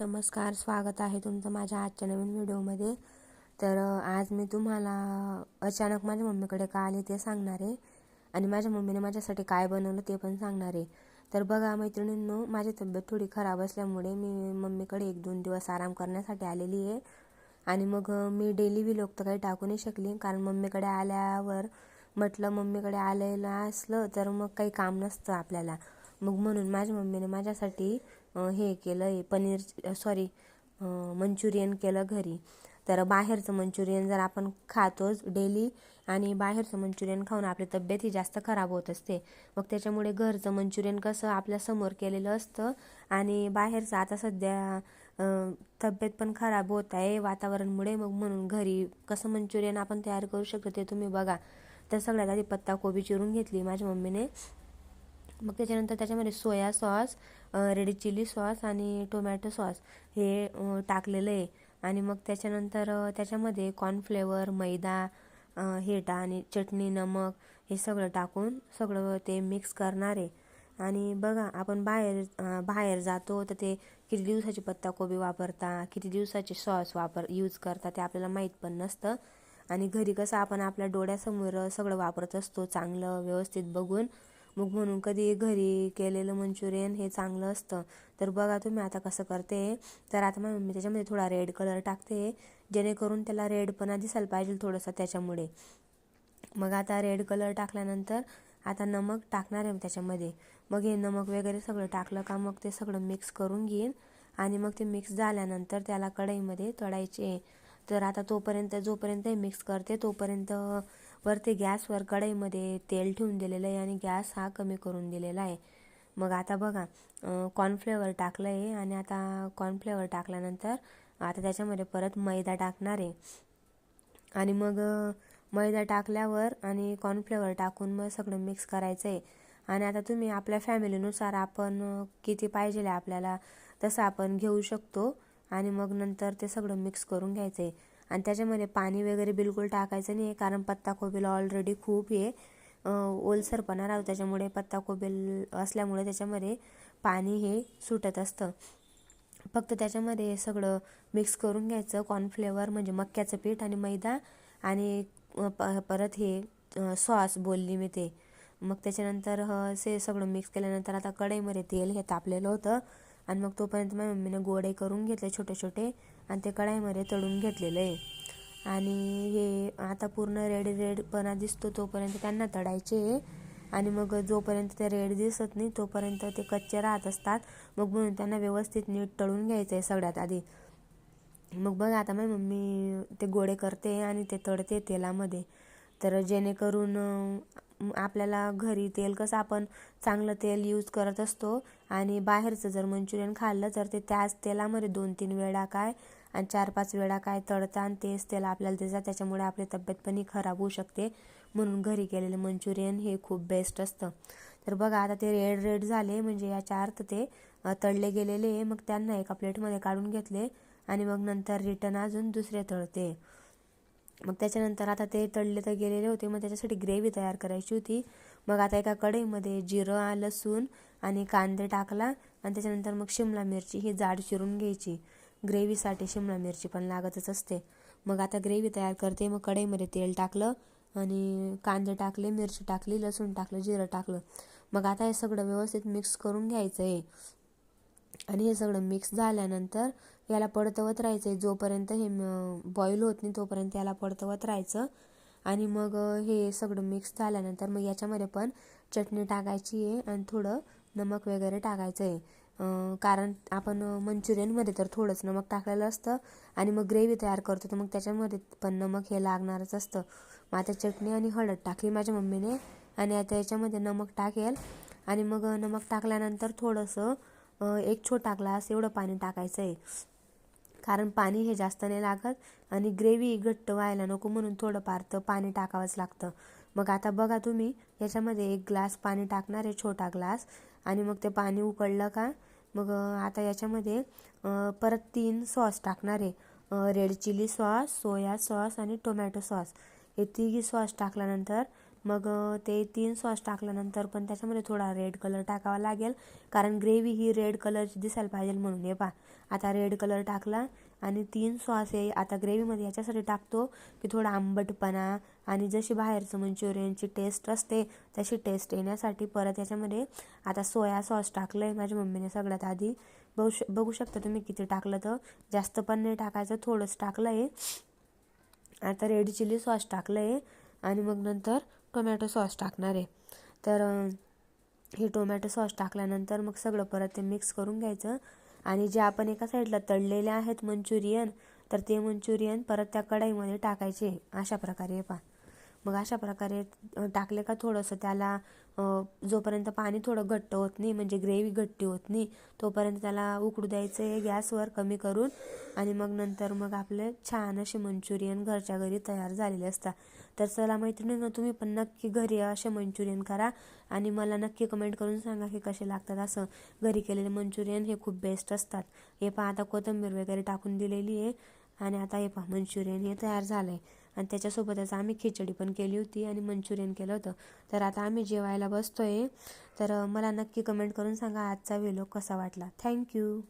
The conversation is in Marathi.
नमस्कार स्वागत आहे तुमचं माझ्या आजच्या नवीन व्हिडिओमध्ये. तर आज मी तुम्हाला अचानक माझ्या मम्मीकडे का आले ते सांगणार आहे. आणि माझ्या मम्मीने माझ्यासाठी काय बनवलं ते पण सांगणार आहे. तर बघा मैत्रिणींनो माझी तब्येत थोडी खराब असल्यामुळे मी मम्मीकडे एक दोन दिवस आराम करण्यासाठी आलेली आहे. आणि मग मी डेली व्हिलॉग तर काही टाकू नाही शकली कारण मम्मीकडे आल्यावर म्हटलं मम्मीकडे आलेलं असलं तर मग काही काम नसतं आपल्याला. मग म्हणून माझ्या मम्मीने माझ्यासाठी हे केलं आहे पनीर सॉरी मंचुरियन केलं घरी. तर बाहेरचं मंचुरियन जर आपण खातोच डेली आणि बाहेरचं मंचुरियन खाऊन आपली तब्येत ही जास्त खराब होत असते मग त्याच्यामुळे घरचं मंचुरियन कसं आपल्यासमोर केलेलं असतं आणि बाहेरचं आता सध्या तब्येत पण खराब होत आहे वातावरणमुळे मग म्हणून घरी कसं मंचुरियन आपण तयार करू शकतो ते तुम्ही बघा. तर सगळ्यात आधी पत्ताकोबी चिरून घेतली माझ्या मम्मीने. मग त्याच्यानंतर त्याच्यामध्ये soya sauce red chilli sauce आणि टोमॅटो सॉस हे टाकलेलं आहे. आणि मग त्याच्यानंतर त्याच्यामध्ये कॉर्नफ्लेवर मैदा हे टा आणि चटणी नमक हे सगळं टाकून सगळं ते मिक्स करणार आहे. आणि बघा आपण बाहेर बाहेर जातो तर ते किती दिवसाची पत्ताकोबी वापरता किती दिवसाचे सॉस वापर यूज करता ते आपल्याला माहीत पण नसतं. आणि घरी कसं आपण आपल्या डोळ्यासमोर सगळं वापरत असतो चांगलं व्यवस्थित बघून. मग म्हणून कधी घरी केलेलं मंचुरियन हे चांगलं असतं. तर बघा तुम्ही आता कसं करते. तर आता मग मी त्याच्यामध्ये थोडा रेड कलर टाकते. जेणेकरून त्याला रेडपणा दिसायला पाहिजे थोडंसं त्याच्यामुळे. मग आता रेड कलर टाकल्यानंतर आता नमक टाकणार आहे त्याच्यामध्ये. मग हे नमक वगैरे सगळं टाकलं का मग ते सगळं मिक्स करून घेईन. आणि मग ते मिक्स झाल्यानंतर त्याला कढईमध्ये तळायचे. तर आता तोपर्यंत जोपर्यंत मिक्स करते तोपर्यंत वरती गॅसवर कढईमध्ये तेल ठेवून दिलेलं आहे आणि गॅस हा कमी करून दिलेला आहे. मग आता बघा कॉर्नफ्लेवर टाकलं आहे आणि आता कॉर्नफ्लेवर टाकल्यानंतर आता त्याच्यामध्ये परत मैदा टाकणार आहे. आणि मग मैदा टाकल्यावर आणि कॉर्नफ्लेवर टाकून मग सगळं मिक्स करायचं आहे. आणि आता तुम्ही आपल्या फॅमिलीनुसार आपण किती पाहिजे आपल्याला तसं आपण घेऊ शकतो. आणि मग नंतर ते सगळं मिक्स करून घ्यायचं आहे. आणि त्याच्यामध्ये पाणी वगैरे बिलकुल टाकायचं नाही आहे कारण पत्ताकोबीला ऑलरेडी खूप हे ओलसरपणा राहतो त्याच्यामुळे पत्ताकोबी असल्यामुळे त्याच्यामध्ये पाणी हे सुटत असतं. फक्त त्याच्यामध्ये हे सगळं मिक्स करून घ्यायचं कॉर्नफ्लेवर म्हणजे मक्याचं पीठ आणि मैदा आणि परत हे सॉस बोलली मी ते. मग त्याच्यानंतर हे सगळं मिक्स केल्यानंतर आता कढईमध्ये तेल हे तापलेलं होतं. आणि मग तोपर्यंत माझ्या मम्मीने गोडे करून घेतले छोटे छोटे आणि ते कढाईमध्ये तळून घेतलेलं आहे. आणि हे आता पूर्ण रेड रेडपणा दिसतो तोपर्यंत त्यांना तळायचे आणि मग जोपर्यंत ते रेड दिसत नाही तोपर्यंत ते कच्चे राहत असतात. मग म्हणून त्यांना व्यवस्थित नीट तळून घ्यायचं आहे सगळ्यात आधी. मग बघा आता माझी मम्मी ते गोडे करते आणि ते तळते तेलामध्ये. तर जेणेकरून आपल्याला घरी तेल कसं आपण चांगलं तेल यूज करत असतो आणि बाहेरचं जर मंचुरियन खाल्लं तर ते त्याच तेलामध्ये दोन तीन वेळा काय आणि चार पाच वेळा काय तळतं आणि तेच तेल आपल्याला देतात त्याच्यामुळे आपली तब्येत पण खराब होऊ शकते. म्हणून घरी केलेलं मंचुरियन हे खूप बेस्ट असतं. तर बघा आता ते रेड रेड झाले. म्हणजे याच्या अर्थ ते तळले गेलेले. मग त्यांना एका प्लेटमध्ये काढून घेतले आणि मग नंतर रिटर्न अजून दुसरे तळते. मग त्याच्यानंतर आता ते तळले तर गेलेले होते. मग त्याच्यासाठी ग्रेव्ही तयार करायची होती. मग आता एका कढईमध्ये जिरं लसूण आणि कांदे टाकला आणि त्याच्यानंतर मग शिमला मिरची ही जाड चिरून घ्यायची. ग्रेव्हीसाठी शिमला मिरची पण लागतच असते. मग आता ग्रेव्ही तयार करते. मग कढईमध्ये तेल टाकलं आणि कांदे टाकले मिरची टाकली लसूण टाकलं जिरं टाकलं. मग आता हे सगळं व्यवस्थित मिक्स करून घ्यायचं आहे आणि हे सगळं मिक्स झाल्यानंतर याला पडतवत राहायचं आहे जोपर्यंत हे बॉईल होत नाही तोपर्यंत याला पडतवत राहायचं. आणि मग हे सगळं मिक्स झाल्यानंतर मग याच्यामध्ये पण चटणी टाकायची आहे आणि थोडं नमक वगैरे टाकायचं आहे कारण आपण मंचुरियनमध्ये तर थोडंच नमक टाकलेलं असतं आणि मग ग्रेव्ही तयार करतो तर मग त्याच्यामध्ये पण नमक हे लागणारच असतं. मग आता चटणी आणि हळद टाकली माझ्या मम्मीने आणि आता याच्यामध्ये नमक टाकेल. आणि मग नमक टाकल्यानंतर थोडंसं एक छोटा ग्लास एवढं पाणी टाकायचं आहे कारण पाणी हे जास्त नाही लागत आणि ग्रेव्ही घट्ट व्हायला नको म्हणून थोडंफार तर पाणी टाकावंच लागतं. मग आता बघा तुम्ही याच्यामध्ये एक ग्लास पाणी टाकणार आहे छोटा ग्लास. आणि मग ते पाणी उकळलं का मग आता याच्यामध्ये परत तीन सॉस टाकणार आहे. Red chilli sauce soya sauce आणि टोमॅटो सॉस हे तिघी सॉस टाकल्यानंतर मग ते तीन सॉस टाकल्यानंतर पण त्याच्यामध्ये थोडा रेड कलर टाकावा लागेल. कारण ग्रेव्ही ही रेड कलरची दिसायला पाहिजे म्हणून हे पा आता रेड कलर टाकला आणि तीन सॉस आहे आता ग्रेव्हीमध्ये याच्यासाठी टाकतो की थोडा आंबटपणा आणि जशी बाहेरचं मंचुरियनची टेस्ट असते तशी टेस्ट येण्यासाठी परत याच्यामध्ये आता सोया सॉस टाकलं आहे माझ्या मम्मीने सगळ्यात आधी. बघू श बघू शकता तुम्ही किती टाकलं तर. जास्त पण नाही टाकायचं थोडंच टाकलं आहे आता रेड चिली सॉस टाकलं आहे आणि मग नंतर टोमॅटो सॉस टाकणार आहे. तर हे टोमॅटो सॉस टाकल्यानंतर मग सगळं परत ते मिक्स करून घ्यायचं. आणि जे आपण एका साईडला तळलेले आहेत मंचुरियन तर ते मंचुरियन परत त्या कढईमध्ये टाकायचे अशा प्रकारे पा मग अशा प्रकारे टाकले का थोडंसं त्याला जोपर्यंत पाणी थोडं घट्ट होत नाही म्हणजे ग्रेव्ही घट्टी होत नाही तोपर्यंत त्याला उकडू द्यायचं आहे गॅसवर कमी करून आणि मग नंतर मग आपले छान असे मंचुरियन घरच्या घरी तयार झालेले असतात. तर चला मैत्रिणींनो तुम्ही पण नक्की घरी असे मंचुरियन करा. आणि मला नक्की कमेंट करून सांगा की कसे लागतात असं. घरी केलेले मंचुरियन हे खूप बेस्ट असतात. हे पहा आता कोथिंबीर वगैरे टाकून दिलेली आहे. आणि आता हे पहा मंचुरियन हे तयार झालं आहे आणि त्याच्यासोबतच आम्ही खिचडी पण केली होती आणि मंचुरियन केलं होतं. तर आता आम्ही जेवायला बसतोय. तर मला नक्की कमेंट करून सांगा आजचा व्हिडिओ कसा वाटला. थँक्यू